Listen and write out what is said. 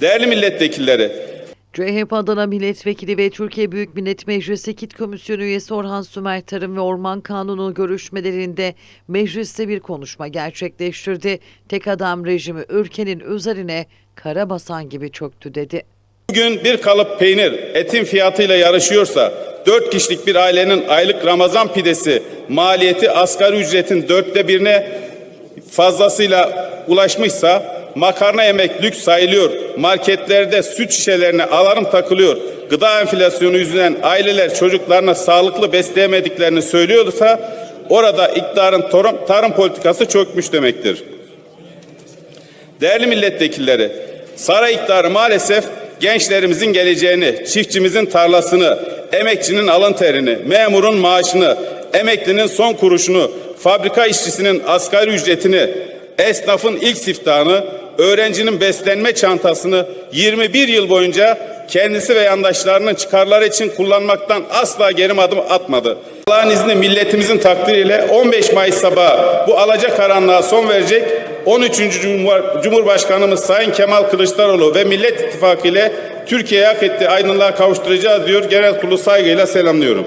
Değerli milletvekilleri, CHP Adana Milletvekili ve Türkiye Büyük Millet Meclisi Kit Komisyonu üyesi Orhan Sümer Tarım ve Orman Kanunu görüşmelerinde mecliste bir konuşma gerçekleştirdi. Tek adam rejimi ülkenin üzerine kara basan gibi çöktü dedi. bugün bir kalıp peynir etin fiyatıyla yarışıyorsa, 4 kişilik bir ailenin aylık Ramazan pidesi maliyeti asgari ücretin dörtte birine fazlasıyla ulaşmışsa, makarna yemek lüks sayılıyor, marketlerde süt şişelerine alarm takılıyor, gıda enflasyonu yüzünden aileler çocuklarına sağlıklı besleyemediklerini söylüyorsa, orada iktidarın tarım, tarım politikası çökmüş demektir. Değerli milletvekilleri, saray iktidarı maalesef gençlerimizin geleceğini, çiftçimizin tarlasını, emekçinin alın terini, memurun maaşını, emeklinin son kuruşunu, fabrika işçisinin asgari ücretini, esnafın ilk siftahını, öğrencinin beslenme çantasını 21 yıl boyunca kendisi ve yandaşlarının çıkarları için kullanmaktan asla geri adım atmadı. Allah'ın izni milletimizin takdiriyle 15 Mayıs sabahı bu alacakaranlığa son verecek 13. Cumhur- Cumhurbaşkanımız Sayın Kemal Kılıçdaroğlu ve Millet İttifakı ile Türkiye'yi hak ettiği aydınlığa kavuşturacağız diyor. Genel kurulu saygıyla selamlıyorum.